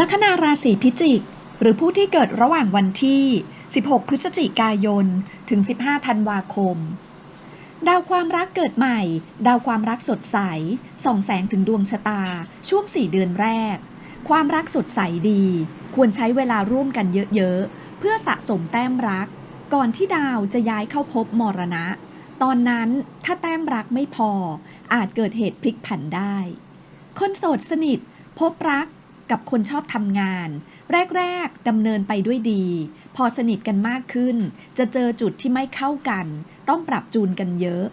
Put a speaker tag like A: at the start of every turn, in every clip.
A: ลัคนาราศีพิจิก หรือผู้ที่เกิดระหว่างวันที่ 16 พฤศจิกายน ถึง 15 ธันวาคม ดาวความรักเกิดใหม่ ดาวความรักสดใส ส่องแสงถึงดวงชะตา ช่วง 4 เดือนแรก ความรักสดใสดี ควรใช้เวลาร่วมกันเยอะ ๆ เพื่อสะสมแต้มรัก ก่อนที่ดาวจะย้ายเข้าพบมรณะ ตอนนั้นถ้าแต้มรักไม่พอ อาจเกิดเหตุพลิกผันได้ คนโสดสนิท พบรัก กับคนชอบทำงาน แรก ๆดำเนินไปด้วยดี พอสนิทกันมากขึ้น จะเจอจุดที่ไม่เข้ากัน ต้องปรับจูนกันเยอะ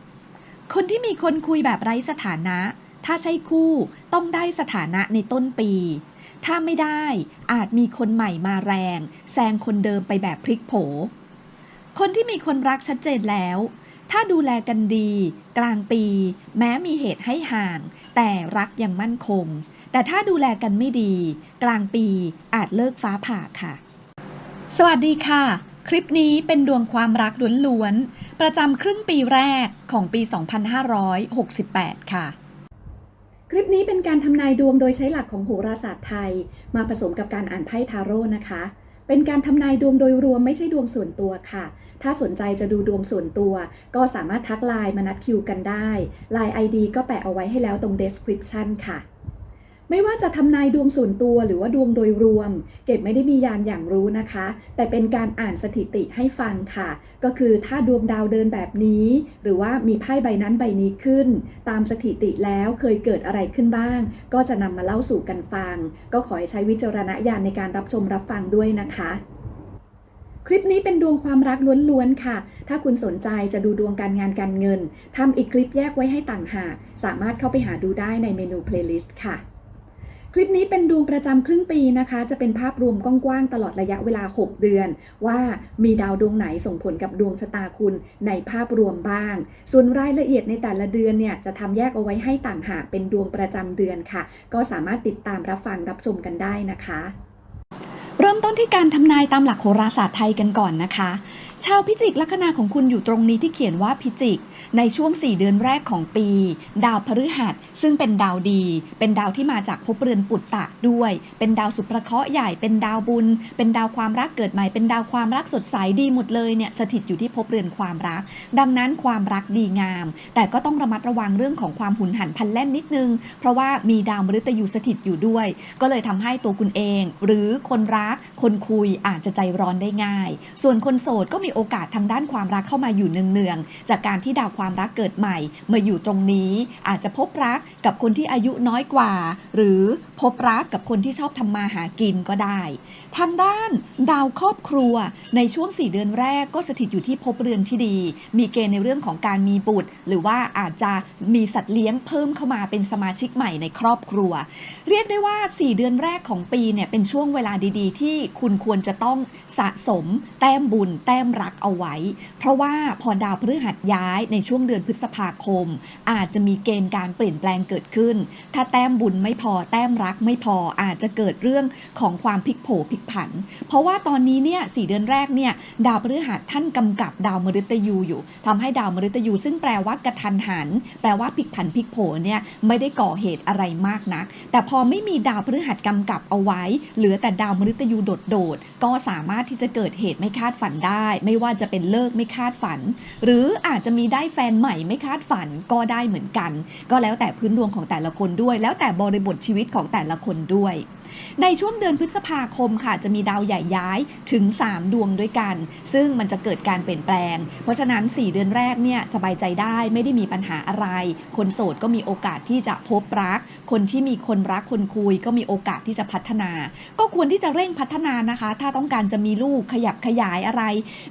A: คนที่มีคนคุยแบบไร้สถานะ ถ้าใช่คู่ต้องได้สถานะในต้นปี ถ้าไม่ได้อาจมีคนใหม่มาแรงแซงคนเดิมไปแบบพลิกโผ คนที่มีคนรักชัดเจนแล้ว ถ้าดูแลกันดี กลางปี แม้มีเหตุให้ห่าง แต่รักยังมั่นคง แต่ถ้าดูแลกันไม่ดี กลางปีอาจเลิกฟ้าผ่าค่ะ สวัสดีค่ะ คลิปนี้เป็นดวงความรักล้วนๆ ประจำครึ่งปีแรกของปี 2568 ค่ะ
B: คลิปนี้เป็นการทำนายดวงโดยใช้หลักของโหราศาสตร์ไทย มาผสมกับการอ่านไพ่ทาโร่นะคะเป็นการทำนายดวงโดยรวมไม่ใช่ดวงส่วนตัวค่ะ ถ้าสนใจจะดูดวงส่วนตัว ก็สามารถทักไลน์มานัดคิวกันได้ ไลน์ ID ก็แปะเอาไว้ให้แล้วตรง description ค่ะ ไม่ว่าจะทำนายดวงส่วนตัวหรือว่าดวงโดยรวม เก็บไม่ได้มียานอย่างรู้นะคะ แต่เป็นการอ่านสถิติให้ฟังค่ะ ก็คือถ้าดวงดาวเดินแบบนี้ หรือว่ามีไพ่ใบนั้นใบนี้ขึ้น ตามสถิติแล้วเคยเกิดอะไรขึ้นบ้าง ก็จะนำมาเล่าสู่กันฟัง ก็ขอให้ใช้วิจารณญาณในการรับชมรับฟังด้วยนะคะคลิปนี้เป็นดวงความรักล้วนๆค่ะ ถ้าคุณสนใจจะดูดวงการงานการเงิน ทำอีกคลิปแยกไว้ให้ต่างหาก สามารถเข้าไปหาดูได้ในเมนู playlist ค่ะ คลิปนี้เป็นดวงประจำครึ่งปีนะคะ จะเป็นภาพรวมกว้างๆตลอดระยะเวลา 6 เดือน ว่ามีดาวดวงไหนส่งผลกับดวงชะตาคุณในภาพรวมบ้าง ส่วนรายละเอียดในแต่ละเดือนเนี่ยจะทำแยกเอาไว้ให้ต่างหากเป็นดวงประจำเดือนค่ะ ก็สามารถติดตามรับฟังรับชมกันได้นะคะ
A: เริ่มต้นที่การทำนายตามหลักโหราศาสตร์ไทยกันก่อนนะคะ ชาวพิจิกลัคนาของคุณอยู่ตรงนี้ที่เขียนว่าพิจิก ในช่วง 4 เดือนแรกของปี ดาวพฤหัส ซึ่งเป็นดาวดี เป็นดาวที่มาจากภพเรือนปุตตะด้วย เป็นดาวสุภเคราะห์ใหญ่ เป็นดาวบุญ เป็นดาวความรักเกิดใหม่ เป็นดาวความรักสดใสดีหมดเลยเนี่ยสถิตอยู่ที่ภพเรือนความรัก ดังนั้นความรักดีงาม แต่ก็ต้องระมัดระวังเรื่องของความหุนหันพลันแล่นนิดนึง เพราะว่ามีดาวมฤตยูสถิตอยู่ด้วย ก็เลยทำให้ตัวคุณเอง หรือคนรัก คนคุยอาจจะใจร้อนได้ง่าย ส่วนคนโสดก็มีโอกาสทางด้านความรักเข้ามาอยู่เนืองๆจากการที่ดาวความรักเกิดใหม่มาอยู่ตรงนี้อาจจะพบรักกับคนที่อายุน้อยกว่า หรือพบรักกับคนที่ชอบทำมาหากินก็ได้ทางด้านดาวครอบครัวในช่วง 4 เดือนแรกก็สถิตอยู่ที่ภพเรือนที่ดี มีเกณฑ์ในเรื่องของการมีบุตร หรือว่าอาจจะมีสัตว์เลี้ยงเพิ่มเข้ามาเป็นสมาชิกใหม่ในครอบครัว เรียกได้ว่า 4 เดือนแรกของปีเนี่ยเป็นช่วงเวลาดีๆ ที่คุณควรจะต้องสะสม แต้มบุญ แต้มรักเอาไว้ เพราะว่าพอดาวพฤหัสย้ายในช่วงเดือนพฤษภาคม อาจจะมีเกณฑ์การเปลี่ยนแปลงเกิดขึ้น ถ้าแต้มบุญไม่พอแต้มรักไม่พออาจจะเกิดเรื่องของความพลิกโผพลิกผัน เพราะว่าตอนนี้เนี่ยสเดือนแรกเนี่ยดาวพฤหัสท่านกำกับดาวมฤตยูอยู่ทำให้ดาวมฤตยู ซึ่งแปลว่ากระทันหัน แปลว่าพลิกผันพลิกโผเนี่ยไม่ได้ก่อเหตุอะไรมากนัก แต่พอไม่มีดาวพฤหัสกำกับเอาไว้ เหลือแต่ดาวมฤตยูโดดๆก็สามารถที่จะเกิดเหตุไม่คาดฝันได้ ไม่ว่าจะเป็นเลิกไม่คาดฝัน หรืออาจจะมีได้แฟนใหม่ไม่คาดฝันก็ได้เหมือนกัน ก็แล้วแต่พื้นดวงของแต่ละคนด้วย แล้วแต่บริบทชีวิตของแต่ละคนด้วย ในช่วงเดือนพฤษภาคมค่ะจะมีดาวใหญ่ย้ายถึง 3 ดวงด้วยกัน ซึ่งมันจะเกิดการเปลี่ยนแปลง เพราะฉะนั้น 4 เดือนแรกเนี่ยสบายใจได้ไม่ได้มีปัญหาอะไร คนโสดก็มีโอกาสที่จะพบรัก คนที่มีคนรักคนคุยก็มีโอกาสที่จะพัฒนา ก็ควรที่จะเร่งพัฒนานะคะ ถ้าต้องการจะมีลูกขยับขยายอะไร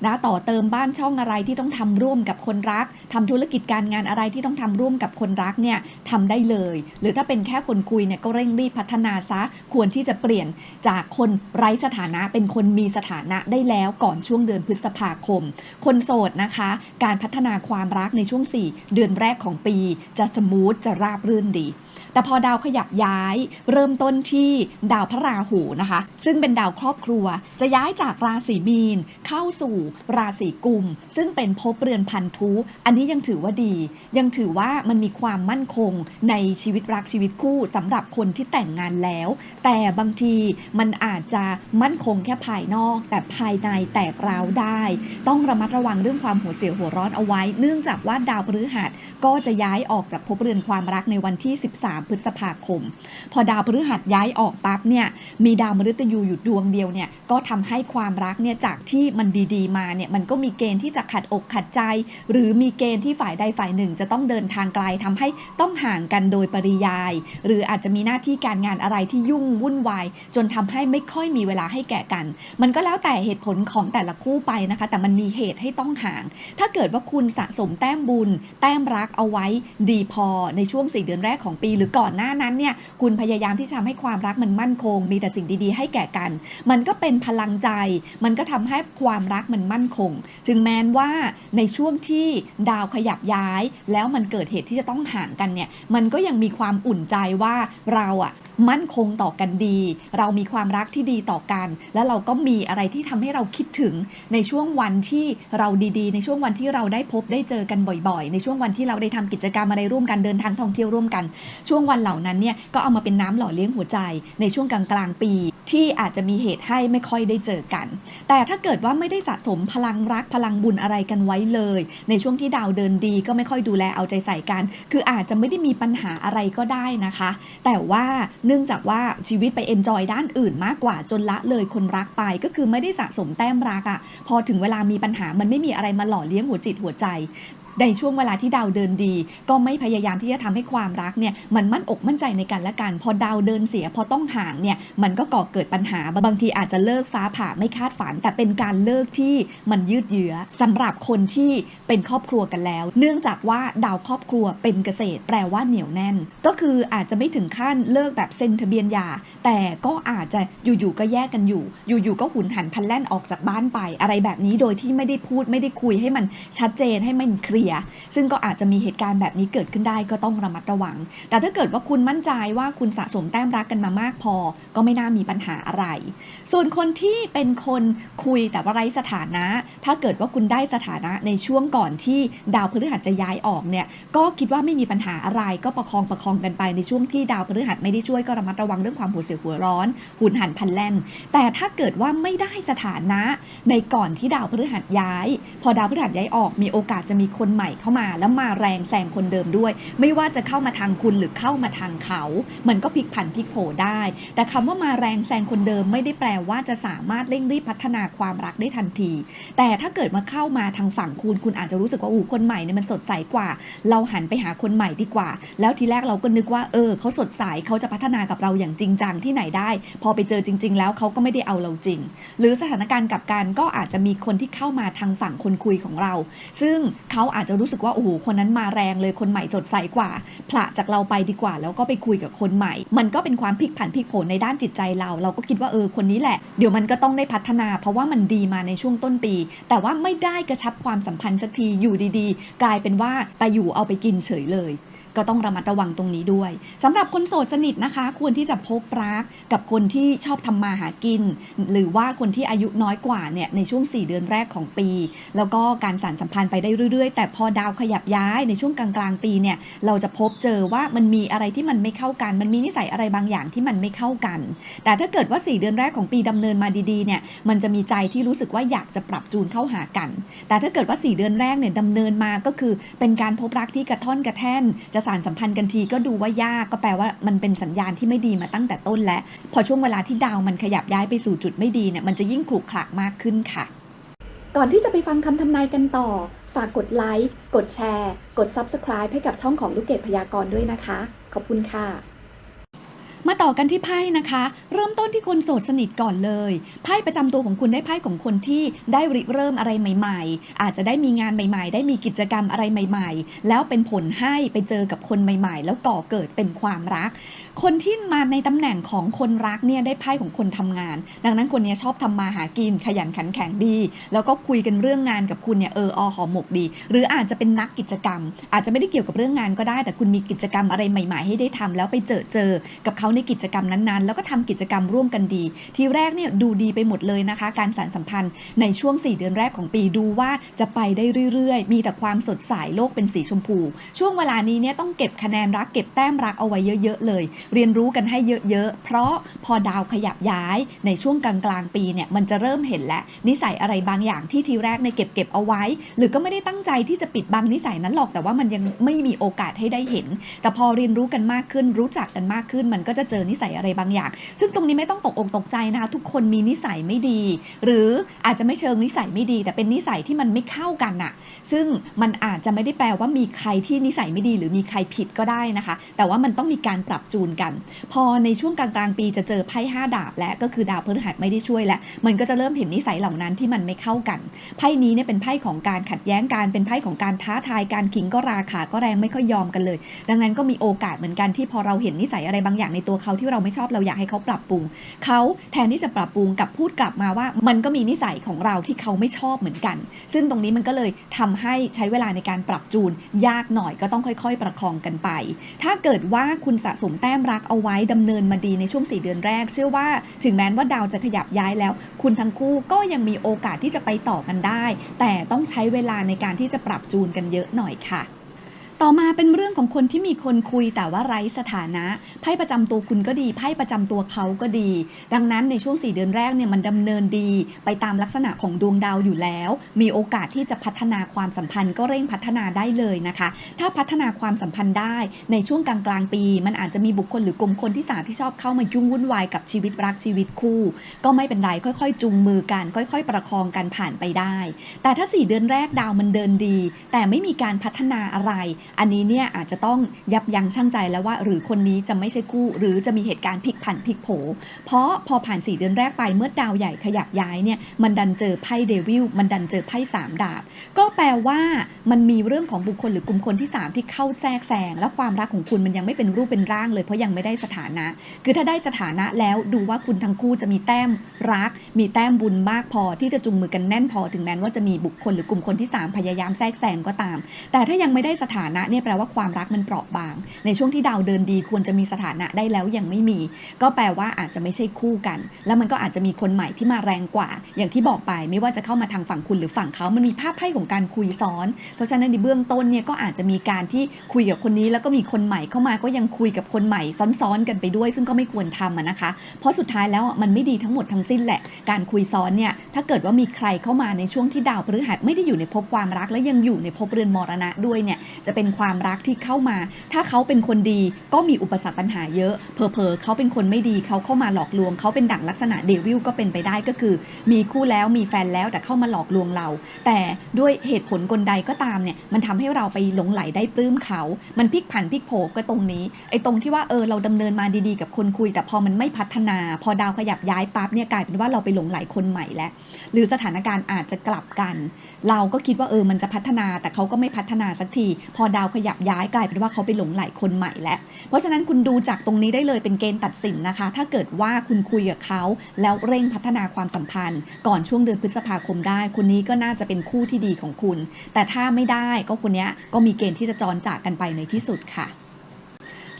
A: นะต่อเติมบ้านช่องอะไรที่ต้องทำร่วมกับคนรักทำธุรกิจการงานอะไรที่ต้องทำร่วมกับคนรักเนี่ยทำได้เลย หรือถ้าเป็นแค่คนคุยเนี่ยก็เร่งรีบพัฒนาซะควรที่จะเปลี่ยนจากคนไร้สถานะเป็นคนมีสถานะได้แล้วก่อนช่วงเดือนพฤษภาคม คนโสดนะคะ การพัฒนาความรักในช่วง 4 เดือนแรกของปี จะสมูทจะราบรื่นดีแต่พอดาวขยับย้าย เริ่มต้นที่ดาวพระราหูนะคะ ซึ่งเป็นดาวครอบครัว จะย้ายจากราศีมีน เข้าสู่ราศีกุม ซึ่งเป็นภพเรือนพันธุ อันนี้ยังถือว่าดี ยังถือว่ามันมีความมั่นคงในชีวิตรักชีวิตคู่สำหรับคนที่แต่งงานแล้ว แต่บางทีมันอาจจะมั่นคงแค่ภายนอก แต่ภายในแตกร้าวได้ ต้องระมัดระวังเรื่องความหัวเสียหัวร้อนเอาไว้ เนื่องจากว่าดาวพฤหัสก็จะย้ายออกจากภพเรือนความรักในวันที่ 13พฤษภาคม พอดาวพฤหัสย้ายออกปั๊บเนี่ยมีดาวมฤตยูอยู่ดวงเดียวเนี่ยก็ทำให้ความรักเนี่ยจากที่มันดีๆ มาเนี่ยมันก็มีเกณฑ์ที่จะขัดอกขัดใจ หรือมีเกณฑ์ที่ฝ่ายใดฝ่ายหนึ่ง จะต้องเดินทางไกลทำให้ต้องห่างกันโดยปริยาย หรืออาจจะมีหน้าที่การงานอะไรที่ยุ่งวุ่นวาย จนทำให้ไม่ค่อยมีเวลาให้แก่กัน มันก็แล้วแต่เหตุผลของแต่ละคู่ไปนะคะ แต่มันมีเหตุให้ต้องห่าง ถ้าเกิดว่าคุณสะสมแต้มบุญ แต้มรักเอาไว้ดีพอในช่วง 4 เดือนแรกของปีหรือก่อนหน้านั้นเนี่ยคุณพยายามที่จะทำให้ความรักมันมั่นคง มีแต่สิ่งดีๆ ให้แก่กัน มันก็เป็นพลังใจ มันก็ทำให้ความรักมันมั่นคง ถึงแม้ว่าในช่วงที่ดาวขยับย้าย แล้วมันเกิดเหตุที่จะต้องห่างกันเนี่ยมันก็ยังมีความอุ่นใจว่าเราอะ มั่นคงต่อกันดี เรามีความรักที่ดีต่อกัน แล้วเราก็มีอะไรที่ทำให้เราคิดถึงในช่วงวันที่เราดีๆ ในช่วงวันที่เราได้พบได้เจอกันบ่อยๆ ในช่วงวันที่เราได้ทำกิจกรรมอะไรร่วมกันเดินทางท่องเที่ยวร่วมกัน ช่วงวันเหล่านั้นเนี่ยก็เอามาเป็นน้ำหล่อเลี้ยงหัวใจ ในช่วงกลางกลางๆปี ที่อาจจะมีเหตุให้ไม่ค่อยได้เจอกัน แต่ถ้าเกิดว่าไม่ได้สะสมพลังรักพลังบุญอะไรกันไว้เลย ในช่วงที่ดาวเดินดีก็ไม่ค่อยดูแลเอาใจใส่กัน คืออาจจะไม่ได้มีปัญหาอะไรก็ได้นะคะ แต่ว่าเนื่องจากว่าชีวิตไปเอนจอยด้านอื่นมากกว่าจนละเลยคนรักไป ก็คือไม่ได้สะสมแต้มรักอะ่ะพอถึงเวลามีปัญหามันไม่มีอะไรมาหล่อเลี้ยงหัวจิตหัวใจในช่วงเวลาที่ดาวเดินดี ก็ไม่พยายามที่จะทำให้ความรักเนี่ยมันมั่นอกมั่นใจในกันและกัน พอดาวเดินเสียพอต้องห่างเนี่ยมันก็ก่อเกิดปัญหาบางทีอาจจะเลิกฟ้าผ่าไม่คาดฝัน แต่เป็นการเลิกที่มันยืดเยื้อสำหรับคนที่เป็นครอบครัวกันแล้ว เนื่องจากว่าดาวครอบครัวเป็นเกษตร แปลว่าเหนียวแน่น ก็คืออาจจะไม่ถึงขั้นเลิกแบบเซ็นทะเบียนหย่าแต่ก็อาจจะอยู่ๆก็แยกกันอยู่ อยู่ๆก็หุนหันพลันแล่นออกจากบ้านไป อะไรแบบนี้โดยที่ไม่ได้พูดไม่ได้คุยให้มันชัดเจนให้มันเคลีย ซึ่งก็อาจจะมีเหตุการณ์แบบนี้เกิดขึ้นได้ก็ต้องระมัดระวัง แต่ถ้าเกิดว่าคุณมั่นใจว่าคุณสะสมแต้มรักกันมามากพอ ก็ไม่น่ามีปัญหาอะไร ส่วนคนที่เป็นคนคุยแต่ว่าไร้สถานะ ถ้าเกิดว่าคุณได้สถานะในช่วงก่อนที่ดาวพฤหัสจะย้ายออกเนี่ยก็คิดว่าไม่มีปัญหาอะไรก็ประคองประคองกันไปในช่วงที่ดาวพฤหัสไม่ได้ช่วยก็ระมัดระวังเรื่องความหัวเสียหัวร้อนหุนหันพันแล่น แต่ถ้าเกิดว่าไม่ได้สถานะในก่อนที่ดาวพฤหัสย้าย พอดาวพฤหัสย้ายออกมีโอกาสจะมีคนใหม่เข้ามา แล้วมาแรงแซงคนเดิมด้วย ไม่ว่าจะเข้ามาทางคุณหรือเข้ามาทางเขา มันก็พลิกผันพลิกโผได้ แต่คำว่ามาแรงแซงคนเดิมไม่ได้แปลว่าจะสามารถเร่งรีบพัฒนาความรักได้ทันที แต่ถ้าเกิดมาเข้ามาทางฝั่งคุณ คุณอาจจะรู้สึกว่าอู้คนใหม่เนี่ยมันสดใสกว่า เราหันไปหาคนใหม่ดีกว่า แล้วทีแรกเราก็นึกว่าเออเขาสดใสเขาจะพัฒนากับเราอย่างจริงจังที่ไหนได้ พอไปเจอจริง ๆ แล้วเขาก็ไม่ได้เอาเราจริง หรือสถานการณ์กับกันก็อาจจะมีคนที่เข้ามาทางฝั่งคนคุยของเรา ซึ่งเขาอาจจะรู้สึกว่าโอ้โหคนนั้นมาแรงเลยคนใหม่สดใสกว่าผละจากเราไปดีกว่า แล้วก็ไปคุยกับคนใหม่ มันก็เป็นความพลิกผันพลิกโผในด้านจิตใจเรา เราก็คิดว่าเออคนนี้แหละ เดี๋ยวมันก็ต้องได้พัฒนา เพราะว่ามันดีมาในช่วงต้นปี แต่ว่าไม่ได้กระชับความสัมพันธ์สักทีอยู่ดีๆ กลายเป็นว่าตาอยู่เอาไปกินเฉยเลย ก็ต้องระมัดระวังตรงนี้ด้วยสำหรับคนโสดสนิทนะคะ ควรที่จะพบรักกับคนที่ชอบทำมาหากิน หรือว่าคนที่อายุน้อยกว่าเนี่ยในช่วง 4 เดือนแรกของปี แล้วก็การสานสัมพันธ์ไปได้เรื่อยๆ แต่พอดาวขยับย้ายในช่วงกลางๆปีเนี่ยเราจะพบเจอว่ามันมีอะไรที่มันไม่เข้ากัน มันมีนิสัยอะไรบางอย่างที่มันไม่เข้ากัน แต่ถ้าเกิดว่า 4 เดือนแรกของปีดำเนินมาดีๆเนี่ยมันจะมีใจที่รู้สึกว่าอยากจะปรับจูนเข้าหากัน แต่ถ้าเกิดว่า 4 เดือนแรกเนี่ยดำเนินมาก็คือเป็นการพบรักที่กระท่อนกระแท่นจะสารสัมพันธ์กันทีก็ดูว่ายากก็แปลว่ามันเป็นสัญญาณที่ไม่ดีมาตั้งแต่ต้นแล้วพอช่วงเวลาที่ดาวมันขยับย้ายไปสู่จุดไม่ดีเนี่ยมันจะยิ่งขรุขระมากขึ้นค่ะ
B: ก่อนที่จะไปฟังคำทำนายกันต่อ ฝากกดไลค์กดแชร์ กด Subscribe ให้กับช่องของลูกเกดพยากรณ์ด้วยนะคะ ขอบคุณค่ะ
A: มาต่อกันที่ไพ่นะคะ เริ่มต้นที่คนโสดสนิทก่อนเลยไพ่ประจำตัวของคุณได้ไพ่ของคนที่ได้ริเริ่มอะไรใหม่ ๆ อาจจะได้มีงานใหม่ ๆ ได้มีกิจกรรมอะไรใหม่ ๆ แล้วเป็นผลให้ไปเจอกับคนใหม่ ๆ แล้วก่อเกิดเป็นความรัก คนที่มาในตำแหน่งของคนรักเนี่ยได้ไพ่ของคนทำงาน ดังนั้นคนนี้ชอบทำมาหากินขยันขันแข็งดี แล้วก็คุยกันเรื่องงานกับคุณเนี่ยเอออหอหมกดี หรืออาจจะเป็นนักกิจกรรม อาจจะไม่ได้เกี่ยวกับเรื่องงานก็ได้ แต่คุณมีกิจกรรมอะไรใหม่ ๆ ให้ได้ทำแล้วไปเจอเจอกับเขาในกิจกรรมนั้นๆ แล้วก็ทำกิจกรรมร่วมกันดี ทีแรกเนี่ยดูดีไปหมดเลยนะคะ การสานสัมพันธ์ในช่วง 4 เดือนแรกของปีดูว่าจะไปได้เรื่อย ๆ มีแต่ความสดใสโลกเป็นสีชมพู ช่วงเวลานี้เนี่ยต้องเก็บคะแนนรักเก็บแต้มรักเอาไว้เยอะ ๆ เลย เรียนรู้กันให้เยอะ ๆ เพราะพอดาวขยับย้ายในช่วงกลางๆปีเนี่ยมันจะเริ่มเห็นแล้วนิสัยอะไรบางอย่างที่ทีแรกในเก็บเก็บเอาไว้ หรือก็ไม่ได้ตั้งใจที่จะปิดบังนิสัยนั้นหรอกแต่ว่ามันยังไม่มีโอกาสให้ได้เห็น แต่พอเรียนรู้กันมากขึ้นรู้จักกันมากขึ้นมันก็จะจะเจอนิสัยอะไรบางอย่าง ซึ่งตรงนี้ไม่ต้องตกอกตกใจนะคะทุกคนมีนิสัยไม่ดี หรืออาจจะไม่เชิงนิสัยไม่ดี แต่เป็นนิสัยที่มันไม่เข้ากันน่ะ ซึ่งมันอาจจะไม่ได้แปลว่ามีใครที่นิสัยไม่ดี หรือมีใครผิดก็ได้นะคะ แต่ว่ามันต้องมีการปรับจูนกัน พอในช่วงกลางๆปีจะเจอไพ่ห้าดาบ และก็คือดาวพฤหัสไม่ได้ช่วยแล้วมันก็จะเริ่มเห็นนิสัยเหล่านั้นที่มันไม่เข้ากันไพ่นี้เนี่ยเป็นไพ่ของการขัดแย้งการเป็นไพ่ของการท้าทายการขิงก็ราขาก็แรงไม่ค่อยยอมกันเลย ดังนั้นก็มีโอกาสเหมือนกันที่พอเราเห็นนิสัยอะไรบางอย่างในตัวัวเขาที่เราไม่ชอบเราอยากให้เขาปรับปรุงเขาแทนที่จะปรับปรุงกลับพูดกลับมาว่า มันก็มีนิสัยของเราที่เขาไม่ชอบเหมือนกัน ซึ่งตรงนี้มันก็เลยทำให้ใช้เวลาในการปรับจูน ยากหน่อยก็ต้องค่อย ๆ ประคองกันไป ถ้าเกิดว่าคุณสะสมแต้มรักเอาไว้ดำเนินมาดีในช่วง 4 เดือนแรก เชื่อว่าถึงแม้ว่าดาวจะขยับย้ายแล้ว คุณทั้งคู่ก็ยังมีโอกาสที่จะไปต่อกันได้ แต่ต้องใช้เวลาในการที่จะปรับจูนกันเยอะหน่อยค่ะ ต่อมาเป็นเรื่องของคนที่มีคนคุยแต่ว่าไร้สถานะไพ่ประจำตัวคุณก็ดีไพ่ประจำตัวเขาก็ดี ดังนั้นในช่วง 4 เดือนแรกเนี่ยมันดำเนินดี ไปตามลักษณะของดวงดาวอยู่แล้ว มีโอกาสที่จะพัฒนาความสัมพันธ์ก็เร่งพัฒนาได้เลยนะคะ ถ้าพัฒนาความสัมพันธ์ได้ในช่วงกลางกลางปี มันอาจจะมีบุคคลหรือกลุ่มคนที่สามที่ชอบเข้ามายุ่งวุ่นวายกับชีวิตรักชีวิตคู่ ก็ไม่เป็นไรค่อยๆ จูงมือกันค่อย ๆ ประคองกันผ่านไปได้ แต่ถ้า 4 เดือนแรกดาวมันเดินดี แต่ไม่มีการพัฒนาอะไรอันนี้เนี่ยอาจจะต้องยับยั้งชั่งใจแล้วว่า หรือคนนี้จะไม่ใช่คู่หรือจะมีเหตุการณ์พลิกผันพลิกโผ เพราะพอผ่าน 4 เดือนแรกไปเมื่อดาวใหญ่ขยับย้ายเนี่ยมันดันเจอไพ่เดวิลมันดันเจอไพ่สามดาบ ก็แปลว่ามันมีเรื่องของบุคคลหรือกลุ่มคนที่ 3 ที่เข้าแทรกแซงและความรักของคุณมันยังไม่เป็นรูปเป็นร่างเลยเพราะยังไม่ได้สถานะ คือถ้าได้สถานะแล้วดูว่าคุณทั้งคู่จะมีแต้มรัก มีแต้มบุญมากพอที่จะจุงมือกันแน่นพอถึงแม้ว่าจะมีบุคคลหรือกลุ่มคนที่ 3 พยายามแทรกแซงก็ตาม แต่ถ้ายังไม่ได้สถานะเนี่ยแปลว่าความรักมันเปราะบาง ในช่วงที่ดาวเดินดีควรจะมีสถานะได้แล้วยังไม่มี ก็แปลว่าอาจจะไม่ใช่คู่กัน แล้วมันก็อาจจะมีคนใหม่ที่มาแรงกว่า อย่างที่บอกไปไม่ว่าจะเข้ามาทางฝั่งคุณหรือฝั่งเขามันมีภาพไพ่ของการคุยซ้อน เพราะฉะนั้นในเบื้องต้นเนี่ยก็อาจจะมีการที่คุยกับคนนี้ แล้วก็มีคนใหม่เข้ามาก็ยังคุยกับคนใหม่ซ้อนๆกันไปด้วย ซึ่งก็ไม่ควรทำนะคะ เพราะสุดท้ายแล้วมันไม่ดีทั้งหมดทั้งสิ้นแหละ การคุยซ้อนเนี่ยถ้าเกิดว่ามีใครเข้ามาในช่วงที่ดาวพฤหัสไม่ได้อยู่ในภพความรัก และยังอยู่ในภพเรือนมรณะด้วยเนี่ยจะเป็นความรักที่เข้ามา ถ้าเขาเป็นคนดีก็มีอุปสรรคปัญหาเยอะเผลอๆเขาเป็นคนไม่ดีเขาเข้ามาหลอกลวง เขาเป็นดั่งลักษณะเดวิลก็เป็นไปได้ก็คือ มีคู่แล้วมีแฟนแล้วแต่เข้ามาหลอกลวงเรา แต่ด้วยเหตุผลกลใดก็ตามเนี่ยมันทำให้เราไปหลงไหลได้ปลื้มเขา มันพลิกผันพลิกโผก็ตรงนี้ไอ้ตรงที่ว่าเออเราดำเนินมาดีๆ กับคนคุย แต่พอมันไม่พัฒนา พอดาวขยับย้ายปั๊บเนี่ยกลายเป็นว่าเราไปหลงไหลคนใหม่แล้วหรือสถานการณ์อาจจะกลับกัน เราก็คิดว่าเออมันจะพัฒนาแต่เขาก็ไม่พัฒนาสักทีพอดาวขยับย้ายกลายเป็นว่าเขาไปหลงไหลคนใหม่แล้ว เพราะฉะนั้นคุณดูจากตรงนี้ได้เลยเป็นเกณฑ์ตัดสินนะคะ ถ้าเกิดว่าคุณคุยกับเขาแล้วเร่งพัฒนาความสัมพันธ์ ก่อนช่วงเดือนพฤษภาคมได้ คนนี้ก็น่าจะเป็นคู่ที่ดีของคุณ แต่ถ้าไม่ได้ก็คนนี้ก็มีเกณฑ์ที่จะจรจากกันไปในที่สุดค่ะ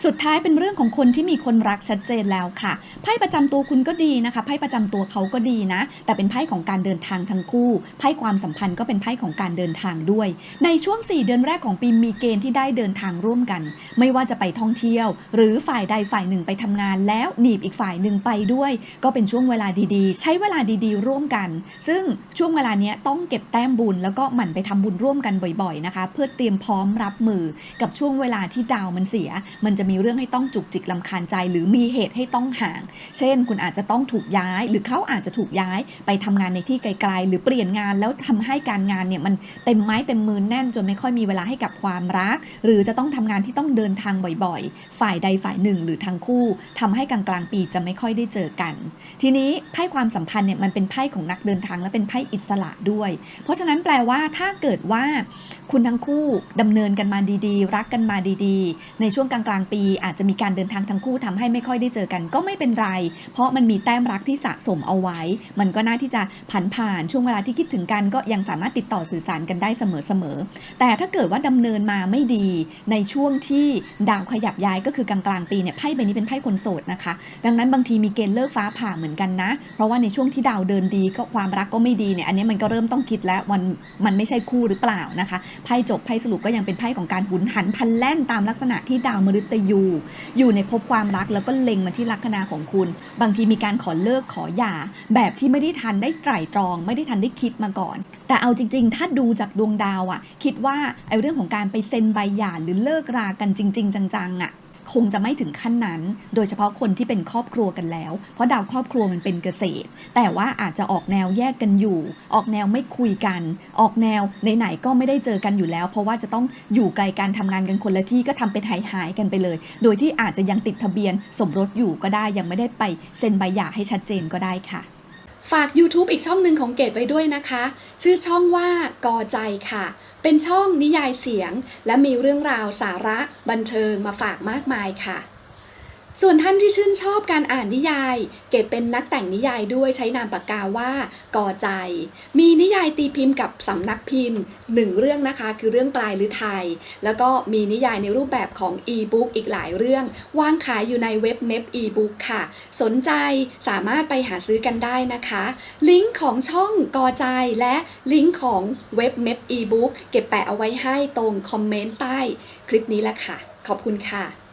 A: สุดท้ายเป็นเรื่องของคนที่มีคนรักชัดเจนแล้วค่ะ ไพ่ประจำตัวคุณก็ดีนะคะ ไพ่ประจำตัวเขาก็ดีนะ แต่เป็นไพ่ของการเดินทางทั้งคู่ ไพ่ความสัมพันธ์ก็เป็นไพ่ของการเดินทางด้วย ในช่วง 4 เดือนแรกของปีมีเกณฑ์ที่ได้เดินทางร่วมกัน ไม่ว่าจะไปท่องเที่ยว หรือฝ่ายใดฝ่ายหนึ่งไปทำงาน แล้วหนีบอีกฝ่ายหนึ่งไปด้วย ก็เป็นช่วงเวลาดีๆ ใช้เวลาดีๆ ร่วมกัน ซึ่งช่วงเวลานี้ต้องเก็บแต้มบุญ แล้วก็หมั่นไปทำบุญร่วมกันบ่อยๆนะคะ เพื่อเตรียมพร้อมรับมือกับช่วงเวลาที่ดาวมันเสีย มันจะมีเรื่องให้ต้องจุกจิกลำคาญใจ หรือมีเหตุให้ต้องห่าง เช่น คุณอาจจะต้องถูกย้าย หรือเขาอาจจะถูกย้ายไปทำงานในที่ไกลๆ หรือเปลี่ยนงานแล้วทำให้การงานเนี่ยมันเต็มไม้เต็มมือแน่นจนไม่ค่อยมีเวลาให้กับความรัก หรือจะต้องทำงานที่ต้องเดินทางบ่อยๆ ฝ่ายใดฝ่ายหนึ่ง หรือทั้งคู่ทำให้กลางๆปีจะไม่ค่อยได้เจอกัน ทีนี้ไพ่ความสัมพันธ์เนี่ยมันเป็นไพ่ของนักเดินทางและเป็นไพ่อิสระด้วย เพราะฉะนั้นแปลว่าถ้าเกิดว่าคุณทั้งคู่ดำเนินกันมาดีๆ รักกันมาดีๆ ในช่วงกลางๆปีปีอาจจะมีการเดินทางทั้งคู่ทำให้ไม่ค่อยได้เจอกันก็ไม่เป็นไร เพราะมันมีแต้มรักที่สะสมเอาไว้ มันก็น่าที่จะผ่านผ่านช่วงเวลาที่คิดถึงกันก็ยังสามารถติดต่อสื่อสารกันได้เสมอๆแต่ถ้าเกิดว่าดำเนินมาไม่ดีในช่วงที่ดาวขยับย้ายก็คือกลางๆปีเนี่ยไพ่ใบนี้เป็นไพ่คนโสดนะคะ ดังนั้นบางทีมีเกณฑ์เลิกฟ้าผ่าเหมือนกันนะ เพราะว่าในช่วงที่ดาวเดินดีก็ความรักก็ไม่ดีเนี่ยอันนี้มันก็เริ่มต้องคิดแล้วมันมันไม่ใช่คู่หรือเปล่านะคะไพ่จบไพ่สรุปก็ยังเป็นไพ่ของการหุนหันพลันแล่นตามลักษณะที่ดาวมฤตยูอยู่ในภพความรักแล้วก็เล็งมาที่ลัคนาของคุณ บางทีมีการขอเลิกขอหย่า แบบที่ไม่ได้ทันได้ไตร่ตรอง ไม่ได้ทันได้คิดมาก่อน แต่เอาจริง ๆ ถ้าดูจากดวงดาวอะ่ะ คิดว่าไอ้เรื่องของการไปเซ็นใบหย่าหรือเลิกรากันจริง ๆ จังๆอะ่ะ คงจะไม่ถึงขั้นนั้น โดยเฉพาะคนที่เป็นครอบครัวกันแล้ว เพราะดาวครอบครัวมันเป็นเกษตร แต่ว่าอาจจะออกแนวแยกกันอยู่ ออกแนวไม่คุยกัน ออกแนวไหนๆก็ไม่ได้เจอกันอยู่แล้ว เพราะว่าจะต้องอยู่ไกลกันทำงานกันคนละที่ก็ทำเป็นหายหายๆกันไปเลย โดยที่อาจจะยังติดทะเบียนสมรสอยู่ก็ได้ยังไม่ได้ไปเซ็นใบหย่าให้ชัดเจนก็ได้ค่ะ
B: ฝาก YouTube อีกช่องหนึ่งของเกดไว้ด้วยนะคะ ชื่อช่องว่ากอใจค่ะ เป็นช่องนิยายเสียง และมีเรื่องราวสาระบันเทิงมาฝากมากมายค่ะ ส่วนท่านที่ชื่นชอบการอ่านนิยาย เกดเป็นนักแต่งนิยายด้วยใช้นามปากกาว่ากอใจ มีนิยายตีพิมพ์กับสำนักพิมพ์หนึ่งเรื่องนะคะ คือเรื่องปลายหรือไทยแล้วก็มีนิยายในรูปแบบของอีบุ๊กอีกหลายเรื่องวางขายอยู่ในเว็บเม p อีบุ๊กค่ะ สนใจสามารถไปหาซื้อกันได้นะคะ ลิงก์ของช่องกอใจและลิงก์ของเว็บเม p อีบุ๊กเก็บแปะเอาไว้ให้ตรงคอมเมนต์ใต้คลิปนี้แหละค่ะ ขอบคุณค่ะ